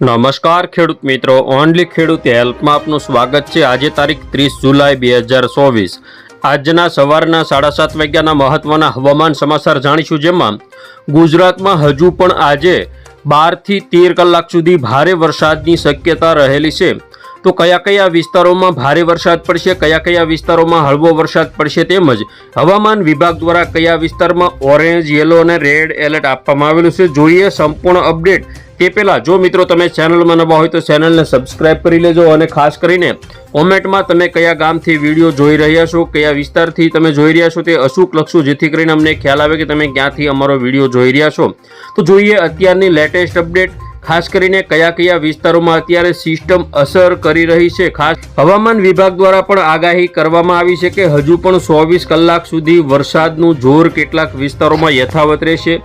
નમસ્કાર ખેડૂત મિત્રો, ઓનલી ખેડૂત હેલ્પમાં આપનું સ્વાગત છે. આજે તારીખ ત્રીસ જુલાઈ બે હજાર ચોવીસ. આજના સવારના સાડા સાત વાગ્યાના મહત્વના હવામાન સમાચાર જાણીશું જેમાં ગુજરાતમાં હજુ પણ આજે બારથી તેર કલાક સુધી ભારે વરસાદની શક્યતા રહેલી છે. તો કયા કયા વિસ્તારોમાં ભારે વરસાદ પડશે, કયા કયા વિસ્તારોમાં હળવો વરસાદ પડશે તેમજ હવામાન વિભાગ દ્વારા કયા વિસ્તારમાં ઓરેન્જ, યલો અને રેડ એલર્ટ આપવામાં આવેલું છે, જોઈએ સંપૂર્ણ અપડેટ. તે પહેલાં જો મિત્રો તમે ચેનલમાં નવા હોય તો ચેનલને સબસ્ક્રાઇબ કરી લેજો અને ખાસ કરીને કોમેન્ટમાં તમે કયા ગામથી વીડિયો જોઈ રહ્યા છો, કયા વિસ્તારથી તમે જોઈ રહ્યા છો તે અચૂક લખશો જેથી કરીને અમને ખ્યાલ આવે કે તમે ક્યાંથી અમારો વીડિયો જોઈ રહ્યા છો. તો જોઈએ અત્યારની લેટેસ્ટ અપડેટ ખાસ કરીને કયા કયા વિસ્તારોમાં અત્યારે સિસ્ટમ અસર કરી રહી છે? ખાસ હવામાન વિભાગ દ્વારા પણ આગાહી કરવામાં આવી છે કે હજુ પણ ચોવીસ કલાક સુધી વરસાદનું જોર કેટલાક વિસ્તારોમાં યથાવત રહેશે.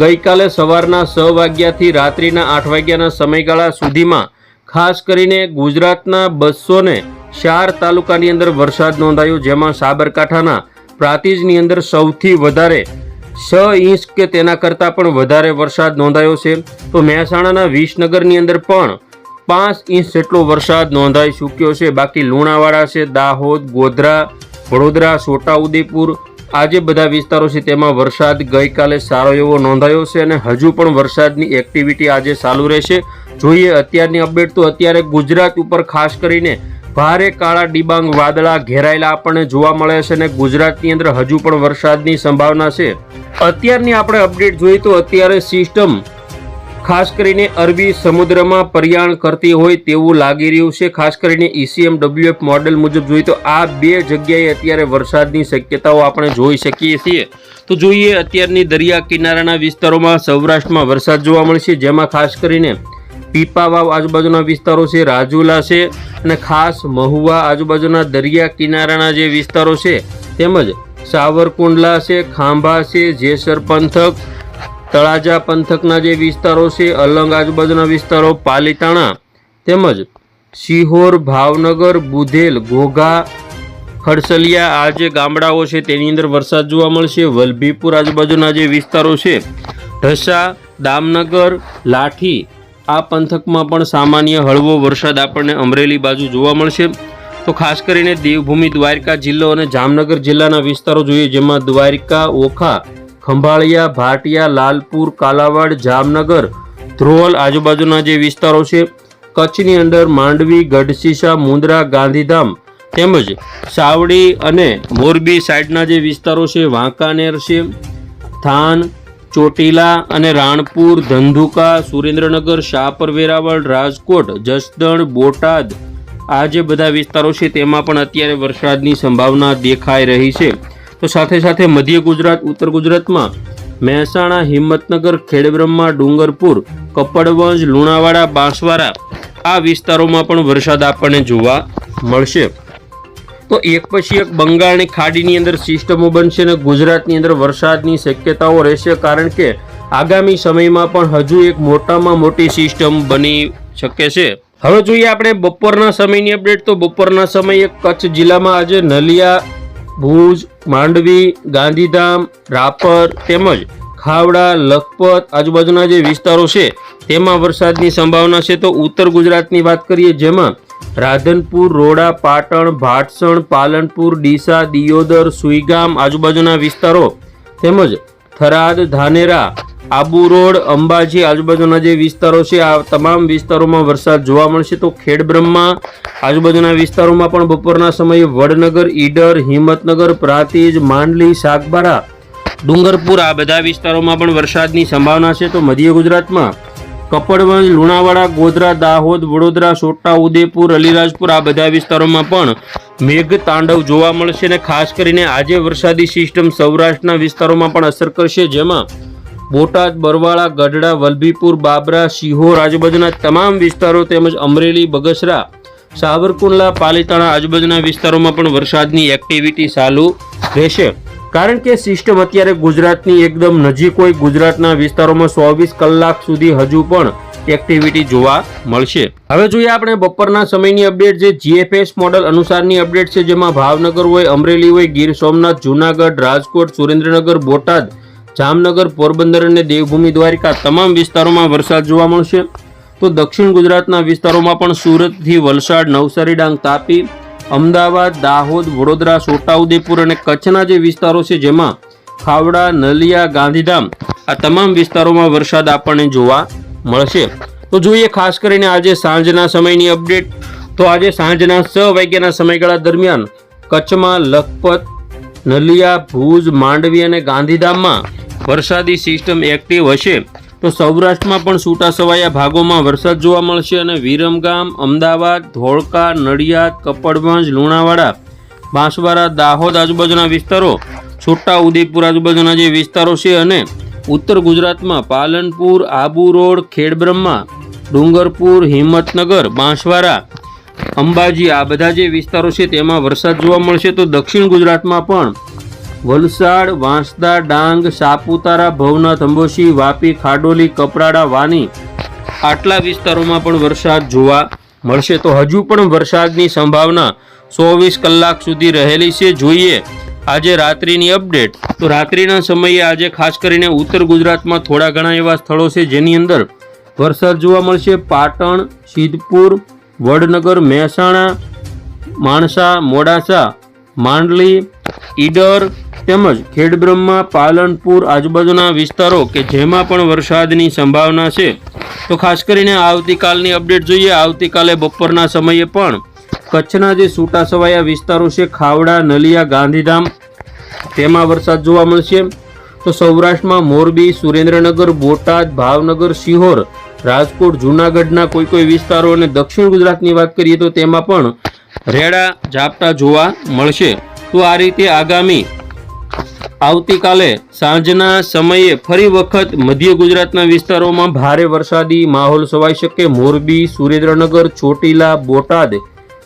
ગઈકાલે સવારના છ વાગ્યાથી રાત્રિના આઠ વાગ્યાના સમયગાળા સુધીમાં ખાસ કરીને ગુજરાતના બસો ને ચાર તાલુકાની અંદર વરસાદ નોંધાયો, જેમાં સાબરકાંઠાના પ્રાતિજની અંદર સૌથી વધારે છ ઇંચ કે તેના કરતાં પણ વધારે વરસાદ નોંધાયો છે. તો મહેસાણાના વિસનગરની અંદર પણ પાંચ ઇંચ જેટલો વરસાદ નોંધાઈ ચૂક્યો છે. બાકી લુણાવાડા છે, દાહોદ, ગોધરા, વડોદરા, છોટાઉદેપુર આ જે બધા વિસ્તારો છે તેમાં વરસાદ ગઈકાલે સારો એવો નોંધાયો છે અને હજુ પણ વરસાદની એક્ટિવિટી આજે ચાલુ રહેશે. જોઈએ અત્યારની અપડેટ તો અત્યારે ગુજરાત ઉપર ખાસ કરીને ભારે કાળા ડિબાંગ વાદળા ઘેરાયેલા આપણને જોવા મળે છે અને ગુજરાતની અંદર હજુ પણ વરસાદની સંભાવના છે. અત્યારની આપણે અપડેટ જોઈએ તો અત્યારે સિસ્ટમ ખાસ કરીને અરબી સમુદ્રમાં પર્યાણ કરતી હોય તેવું લાગી રહ્યું છે. ખાસ કરીને E ઈસીએમ ડબ્લ્યુએફ મોડેલ મુજબ જોઈએ તો આ બે જગ્યાએ અત્યારે વરસાદની શક્યતાઓ આપણે જોઈ શકીએ છીએ. તો જોઈએ અત્યારની દરિયા કિનારાના વિસ્તારોમાં સૌરાષ્ટ્રમાં વરસાદ જોવા મળશે જેમાં ખાસ કરીને પીપાવાવ આજુબાજુના વિસ્તારો છે, રાજુલા છે અને ખાસ મહુવા આજુબાજુના દરિયા કિનારાના જે વિસ્તારો છે, તેમજ સાવરકુંડલા છે, ખાંભા છે, જેસર પંથક, તળાજા પંથકના જે વિસ્તારો છે, અલંગ આજુબાજુના વિસ્તારો, પાલીતાણા, તેમજ સિહોર ભાવનગર, બુધેલ, ઘોઘા, ખડસલિયા આ જે ગામડાઓ છે, તેની અંદર વરસાદ જોવા મળશે. વલભીપુર આજુબાજુના જે વિસ્તારો છે, ઢસા, દામનગર, લાઠી આ પંથકમાં પણ સામાન્ય હળવો વરસાદ આપણને અમરેલી બાજુ જોવા મળશે. તો ખાસ કરીને દેવભૂમિ, દ્વારકા જિલ્લો અને જામનગર જિલ્લાના વિસ્તારો જોઈએ, જેમાં દ્વારકા, ઓખા, ખંભાળિયા, ભાટિયા, લાલપુર, કાલાવાડ, જામનગર, ધ્રોલ આજુબાજુના જે વિસ્તારો છે, કચ્છની અંદર માંડવી, ગઢશીશા મુંદ્રા ગાંધીધામ તેમજ સાવડી અને મોરબી સાઈડના જે વિસ્તારો છે, વાંકાનેર છે, થાન ચોટીલા અને રાણપુર, ધંધુકા, સુરેન્દ્રનગર શાહપર વેરાવળ, રાજકોટ, જસદણ, બોટાદ આ જે બધા વિસ્તારો છે તેમાં પણ અત્યારે વરસાદની સંભાવના દેખાઈ રહી છે. તો સાથે સાથે મધ્ય ગુજરાત, ઉત્તર ગુજરાતમાં મહેસાણા, હિંમતનગર, ખેડબ્રહ્મા, ડુંગરપુર, કપડવંજ, લુણાવાડા, બાંસવાડા આ વિસ્તારોમાં પણ વરસાદ આપણને જોવા મળશે. તો એક પછી એક બંગાળની ખાડીની અંદર સિસ્ટમો બનશે અને ગુજરાતની અંદર વરસાદની શક્યતાઓ રહેશે કારણ કે આગામી સમયમાં પણ હજુ એક મોટામાં મોટી સિસ્ટમ બની શકે છે. હવે જોઈએ આપણે બપોરના સમયની અપડેટ. તો બપોરના સમયે કચ્છ જિલ્લામાં આજે નલિયા, ભુજ, માંડવી, ગાંધીધામ, રાપર તેમજ ખાવડા, લખપત આજુબાજુના જે વિસ્તારો છે, તેમાં વરસાદની સંભાવના છે. તો ઉત્તર ગુજરાતની વાત કરીએ જેમાં રાધનપુર, રોડા, પાટણ, ભાટસણ, પાલનપુર, ડીસા, દિયોદર, સુઈગામ આજુબાજુના વિસ્તારો તેમજ થરાદ, ધાનેરા, આબુ રોડ, અંબાજી આજુબાજુના જે વિસ્તારો છે, આ તમામ વિસ્તારોમાં વરસાદ જોવા મળશે. તો ખેડબ્રહ્મા આજુબાજુના વિસ્તારોમાં પણ બપોરના સમયે વડનગર, ઈડર, હિંમતનગર, પ્રાતિજ, માંડલી, સાગબારા, ડુંગરપુર આ બધા વિસ્તારોમાં પણ વરસાદની સંભાવના છે. તો મધ્ય ગુજરાતમાં કપડવંજ, લુણાવાડા, ગોધરા, દાહોદ, વડોદરા છોટા ઉદેપુર અલીરાજપુર આ બધા વિસ્તારોમાં પણ મેઘ તાંડવ જોવા મળશે અને ખાસ કરીને આજે વરસાદી સિસ્ટમ સૌરાષ્ટ્રના વિસ્તારોમાં પણ અસર કરશે, જેમાં બોટાદ, બરવાળા, ગઢડા, વલભીપુર, બાબરા સિહોર આજુબાજુના તમામ વિસ્તારો તેમજ અમરેલી, બગસરા, સાવરકુંડલા, પાલીતાણા આજુબાજુના વિસ્તારોમાં પણ વરસાદની એક્ટિવિટી ચાલુ રહેશે. કારણ કે સિસ્ટમ અત્યારે ગુજરાતની એકદમ નજીક હોય, ગુજરાતના વિસ્તારોમાં ચોવીસ કલાક સુધી હજુ પણ એક્ટિવિટી જોવા મળશે. હવે જોઈએ આપણે બપોરના સમયની અપડેટ જે જીએફએસ મોડલ અનુસારની અપડેટ છે, જેમાં ભાવનગર હોય, અમરેલી હોય, ગીર સોમનાથ, જુનાગઢ, રાજકોટ, સુરેન્દ્રનગર, બોટાદ, જામનગર, પોરબંદર અને દેવભૂમિ દ્વારિકા તમામ વિસ્તારોમાં વરસાદ જોવા મળશે. તો દક્ષિણ ગુજરાતના વિસ્તારોમાં પણ સુરતથી વલસાડ, નવસારી, ડાંગ, તાપી અમદાવાદ, દાહોદ, વડોદરા, છોટાઉદેપુર અને કચ્છના જે વિસ્તારો છે, જેમાં ખાવડા, નલિયા, ગાંધીધામ આ તમામ વિસ્તારોમાં વરસાદ આપણને જોવા મળશે. તો જોઈએ ખાસ કરીને આજે સાંજના સમયની અપડેટ. તો આજે સાંજના છ વાગ્યાના સમયગાળા દરમિયાન કચ્છમાં લખપત, નલિયા, ભુજ, માંડવી અને ગાંધીધામમાં વરસાદી સિસ્ટમ એક્ટિવ હશે. તો સૌરાષ્ટ્રમાં પણ છૂટાછવાયા ભાગોમાં વરસાદ જોવા મળશે અને વિરમગામ, અમદાવાદ, ધોળકા, નડિયાદ, કપડવંજ, લુણાવાડા, બાંસવાડા, દાહોદ આજુબાજુના વિસ્તારો, છોટા ઉદયપુર આજુબાજુના જે વિસ્તારો છે અને ઉત્તર ગુજરાતમાં પાલનપુર, આબુ રોડ, ખેડબ્રહ્મા, ડુંગરપુર, હિંમતનગર, બાંસવાડા, અંબાજી આ બધા જે વિસ્તારો છે તેમાં વરસાદ જોવા મળશે. તો દક્ષિણ ગુજરાતમાં પણ વલસાડ, વાંસદા, ડાંગ, સાપુતારા, ભવનાથ, અંબોશી, વાપી, ખાડોલી, કપરાડા, વાની આટલા વિસ્તારોમાં પણ વરસાદ જોવા મળશે. તો હજુ પણ વરસાદની સંભાવના ચોવીસ કલાક સુધી રહેલી છે. જોઈએ આજે રાત્રિની અપડેટ. તો રાત્રિના સમયે આજે ખાસ કરીને ઉત્તર ગુજરાતમાં થોડા ઘણા એવા સ્થળો છે જેની અંદર વરસાદ જોવા મળશે. પાટણ, સિદ્ધપુર, વડનગર, મહેસાણા, માણસા, મોડાસા, માંડલી, ઈડર તેમજ ખેડબ્રહ્મા, પાલનપુર આજુબાજુના વિસ્તારો કે જેમાં પણ વરસાદની સંભાવના છે. તો ખાસ કરીને આવતીકાલની અપડેટ જોઈએ. આવતીકાલે બપોરના સમયે પણ કચ્છના જે છૂટાછવાયા વિસ્તારો છે, ખાવડા, નલિયા, ગાંધીધામ, તેમાં વરસાદ જોવા મળશે. તો સૌરાષ્ટ્રમાં મોરબી, સુરેન્દ્રનગર, બોટાદ, ભાવનગર સિહોર રાજકોટ, જૂનાગઢના કોઈ કોઈ વિસ્તારો અને દક્ષિણ ગુજરાતની વાત કરીએ તો તેમાં પણ રેડા ઝાપટા જોવા મળશે. તો આ રીતે આગામી આવતીકાલે સાંજના સમયે ફરી વખત મધ્ય ગુજરાતના વિસ્તારોમાં ભારે વરસાદી માહોલ સવાઈ શકે. મોરબી, સુરેન્દ્રનગર, ચોટીલા, બોટાદ,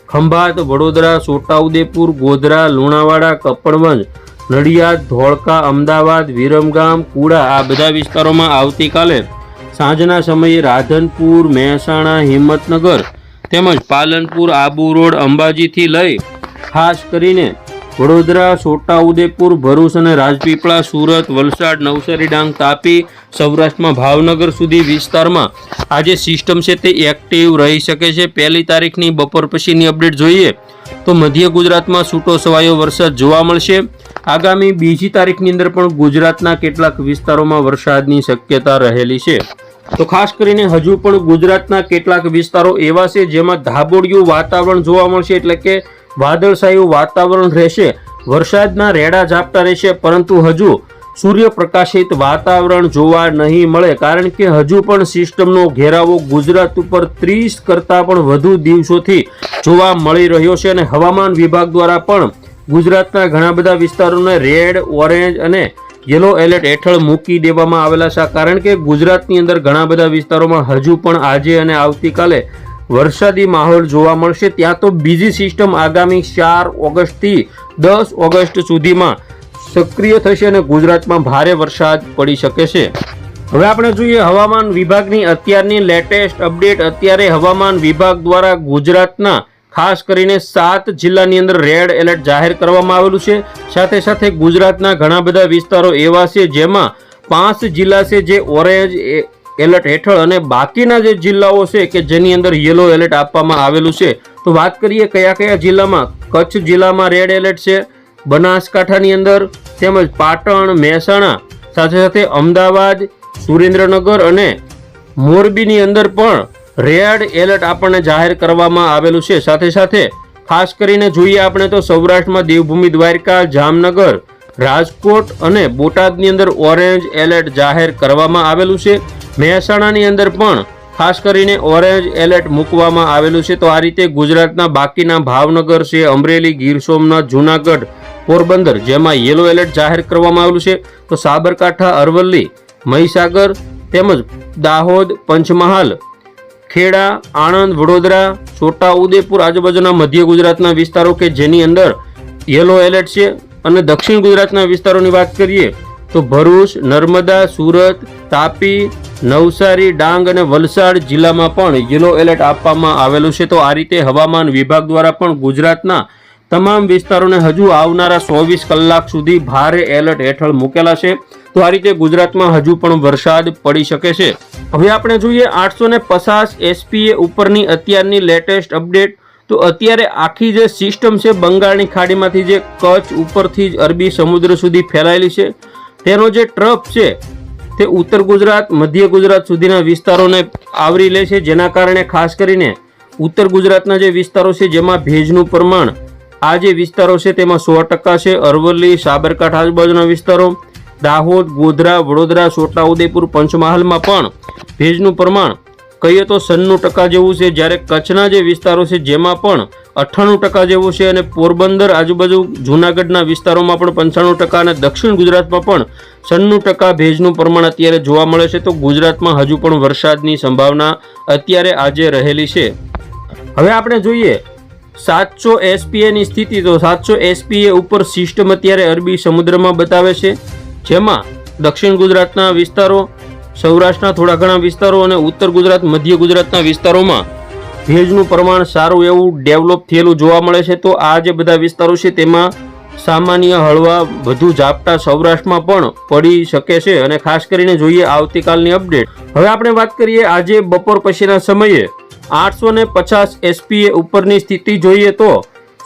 ખંભાત, વડોદરા, છોટાઉદેપુર, ગોધરા, લુણાવાડા, કપડવંજ, નડિયાદ, ધોળકા, અમદાવાદ, વિરમગામ, કુડા આ બધા વિસ્તારોમાં આવતીકાલે સાંજના સમયે રાધનપુર, મહેસાણા, હિંમતનગર તેમજ પાલનપુર, આબુ રોડ અંબાજીથી લઈ ખાસ કરીને વડોદરા છોટાઉદેપુર ભરૂચ અને રાજપીપળા, સુરત, વલસાડ, નવસારી, ડાંગ, તાપી, સૌરાષ્ટ્રમાં ભાવનગર સુધી વિસ્તારમાં આ જે સિસ્ટમ છે તે એક્ટિવ રહી શકે છે. પહેલી તારીખની બપોર પછીની અપડેટ જોઈએ તો મધ્ય ગુજરાતમાં છૂટો છવાયો વરસાદ જોવા મળશે. આગામી બીજી તારીખની અંદર પણ ગુજરાતના કેટલાક વિસ્તારોમાં વરસાદની શક્યતા રહેલી છે. તો ખાસ કરીને હજુ પણ ગુજરાતના કેટલાક વિસ્તારો એવા છે જેમાં ધાબોડિયું વાતાવરણ જોવા મળશે એટલે કે વાદળછાયું વાતાવરણ રહેશે, વરસાદના રેડા ઝાપટા રહેશે, પરંતુ હજુ સૂર્યપ્રકાશિત વાતાવરણ જોવા નહીં મળે, કારણ કે હજુ પણ સિસ્ટમનો ઘેરાવો ગુજરાત ઉપર ત્રીસ કરતાં પણ વધુ દિવસોથી જોવા મળી રહ્યો છે અને હવામાન વિભાગ દ્વારા પણ ગુજરાતના ઘણા બધા વિસ્તારોને રેડ, ઓરેન્જ અને યલો એલર્ટ હેઠળ મૂકી દેવામાં આવેલા છે, કારણ કે ગુજરાતની અંદર ઘણા બધા વિસ્તારોમાં હજુ પણ આજે અને આવતીકાલે વરસાદી માહોલ જોવા મળશે. ત્યાં તો બીજી સિસ્ટમ આગામી ચાર ઓગસ્ટથી દસ ઓગસ્ટ સુધીમાં સક્રિય થશે અને ગુજરાતમાં ભારે વરસાદ પડી શકે છે. હવે આપણે જોઈએ હવામાન વિભાગની અત્યારની લેટેસ્ટ અપડેટ અત્યારે હવામાન વિભાગ દ્વારા ગુજરાતના ખાસ કરીને સાત જિલ્લાની અંદર રેડ એલર્ટ જાહેર કરવામાં આવેલું છે. સાથે સાથે ગુજરાતના ઘણા બધા વિસ્તારો એવા છે જેમાં પાંચ જિલ્લા છે જે ઓરેન્જ એલર્ટ હેઠળ અને બાકીના જે જિલ્લાઓ છે કે જેની અંદર યલો એલર્ટ આપવામાં આવેલું છે, તો વાત કરીએ કયા કયા જિલ્લામાં? કચ્છ જિલ્લામાં રેડ એલર્ટ છે, બનાસકાંઠાની અંદર તેમજ પાટણ, મહેસાણા, સાથે સાથે અમદાવાદ, સુરેન્દ્રનગર અને મોરબીની અંદર પણ રેડ એલર્ટ આપણને જાહેર કરવામાં આવેલું છે. સાથે સાથે ખાસ કરીને જોઈએ આપણે તો સૌરાષ્ટ્રમાં દેવભૂમિ દ્વારકા, જામનગર રાજકોટ અને બોટાદની અંદર ઓરેન્જ એલર્ટ જાહેર કરવામાં આવેલું છે. મહેસાણાની અંદર પણ ખાસ કરીને ઓરેન્જ એલર્ટ મૂકવામાં આવેલું છે. તો આ રીતે ગુજરાતના બાકીના ભાવનગર છે, અમરેલી, ગીર સોમનાથ, જૂનાગઢ, પોરબંદર જેમાં યેલો એલર્ટ જાહેર કરવામાં આવેલું છે. તો સાબરકાંઠા, અરવલ્લી, મહીસાગર તેમજ દાહોદ, પંચમહાલ, ખેડા, આણંદ, વડોદરા, છોટા ઉદેપુર, આજુબાજુના મધ્ય ગુજરાતના વિસ્તારો કે જેની અંદર યલો એલર્ટ છે. અને દક્ષિણ ગુજરાતના વિસ્તારોની વાત કરીએ, તો ભરૂચ, નર્મદા, સુરત, તાપી, નવસારી, ડાંગ અને વલસાડ જિલ્લામાં પણ યલો એલર્ટ આપવામાં આવેલું છે. તો આ રીતે હવામાન વિભાગ દ્વારા પણ ગુજરાતના તમામ વિસ્તારોને હજુ આવનારા ચોવીસ કલાક સુધી ભારે એલર્ટ હેઠળ મૂકેલા છે. તો આ રીતે ગુજરાતમાં હજુ પણ વરસાદ પડી શકે છે. હવે આપણે જોઈએ આઠસો ને પચાસ એસપીએ ઉપરની અત્યારની લેટેસ્ટ અપડેટ. તો અત્યારે આખી જે સિસ્ટમ છે બંગાળની ખાડીમાંથી જે કચ્છ ઉપરથી જ અરબી સમુદ્ર સુધી ફેલાયેલી છે, તેનો જે ટ્રફ છે, તે ઉત્તર ગુજરાત, મધ્ય ગુજરાત સુધીના વિસ્તારોને આવરી લે છે, જેના કારણે ખાસ કરીને ઉત્તર ગુજરાતના જે વિસ્તારો છે, જેમાં ભેજનું પ્રમાણ આ જે વિસ્તારો છે, તેમાં સો ટકા છે, અરવલ્લી, સાબરકાંઠા આજુબાજુના વિસ્તારો, દાહોદ, ગોધરા, વડોદરા છોટાઉદેપુર પંચમહાલમાં પણ ભેજનું પ્રમાણ કહીએ તો સન્નું ટકા જેવું છે, જ્યારે કચ્છના જે વિસ્તારો છે, જેમાં પણ અઠ્ઠાણું ટકા જેવું છે અને પોરબંદર આજુબાજુ જૂનાગઢના વિસ્તારોમાં પણ પંચાણું ટકા અને દક્ષિણ ગુજરાતમાં પણ સન્નું ટકા ભેજનું પ્રમાણ અત્યારે જોવા મળે છે. તો ગુજરાતમાં હજુ પણ વરસાદની સંભાવના અત્યારે આજે રહેલી છે. હવે આપણે જોઈએ સાતસો એસપીએની સ્થિતિ. તો સાતસો એસપીએ ઉપર સિસ્ટમ અત્યારે અરબી સમુદ્રમાં બતાવે છે, જેમાં દક્ષિણ ગુજરાતના વિસ્તારો સૌરાષ્ટ્રના થોડા ઘણા વિસ્તારો અને ઉત્તર ગુજરાત, મધ્ય ગુજરાતના વિસ્તારોમાં ભેજનું પ્રમાણ સારું એવું ડેવલપ થયેલું જોવા મળે છે. તો આ જે બધા વિસ્તારો છે તેમાં સામાન્ય હળવા, વધુ ઝાપટા સૌરાષ્ટ્રમાં પણ પડી શકે છે અને ખાસ કરીને જોઈએ આવતીકાલની અપડેટ. હવે આપણે વાત કરીએ આજે બપોર પછીના સમયે આઠસો ને પચાસ એસપીએ ઉપરની સ્થિતિ જોઈએ તો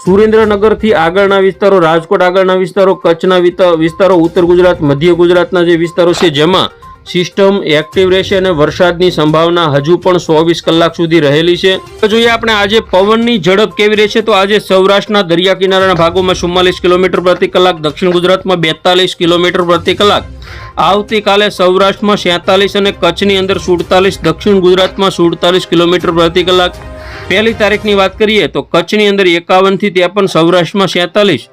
સુરેન્દ્રનગરથી આગળના વિસ્તારો, રાજકોટ આગળના વિસ્તારો, કચ્છના વિસ્તારો, ઉત્તર ગુજરાત, મધ્ય ગુજરાતના જે વિસ્તારો છે જેમાં સિસ્ટમ એક્ટિવ રહેશે અને વરસાદની સંભાવના હજુ પણ ચોવીસ કલાક સુધી રહેલી છે. તો જોઈએ આપણે આજે પવનની ઝડપ કેવી રહેશે? તો આજે સૌરાષ્ટ્રના દરિયા કિનારાના ભાગોમાં ચુમ્માલીસ કિલોમીટર પ્રતિ કલાક, દક્ષિણ ગુજરાતમાં બેતાલીસ કિલોમીટર પ્રતિ કલાક. આવતીકાલે સૌરાષ્ટ્રમાં સેતાલીસ અને કચ્છની અંદર સુડતાલીસ, દક્ષિણ ગુજરાતમાં સુડતાલીસ કિલોમીટર પ્રતિ કલાક. પહેલી તારીખની વાત કરીએ તો કચ્છની અંદર એકાવનથી ત્રેપન સૌરાષ્ટ્રમાં સેતાલીસ,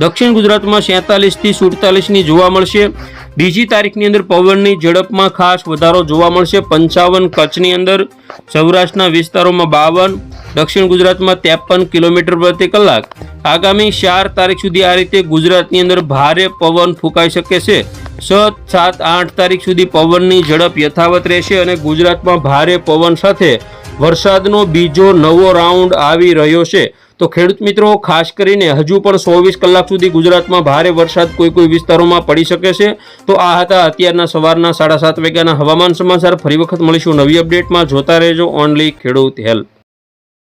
દક્ષિણ ગુજરાતમાં સેતાલીસથી સુડતાલીસની જોવા મળશે. બીજી તારીખની અંદર પવનની ઝડપમાં ખાસ વધારો જોવા મળશે. પંચાવન કચ્છની અંદર સૌરાષ્ટ્રના વિસ્તારોમાં બાવન, દક્ષિણ ગુજરાતમાં ત્રેપન કિલોમીટર પ્રતિ કલાક. આગામી ચાર તારીખ સુધી આ રીતે ગુજરાતની અંદર ભારે પવન ફૂંકાઈ શકે છે. સત સાત, આઠ તારીખ સુધી પવનની ઝડપ યથાવત રહેશે અને ગુજરાતમાં ભારે પવન સાથે વરસાદનો બીજો નવો રાઉન્ડ આવી રહ્યો છે. તો ખેડૂત મિત્રો, ખાસ કરીને હજુ પણ ચોવીસ કલાક સુધી ગુજરાતમાં ભારે વરસાદ કોઈ કોઈ વિસ્તારોમાં પડી શકે છે. તો આ હતા અત્યારના સવારના સાડા સાત વાગ્યાના હવામાન સમાચાર. ફરી વખત મળીશું નવી અપડેટમાં. જોતા રહેજો ઓનલી ખેડૂત હેલ્પ.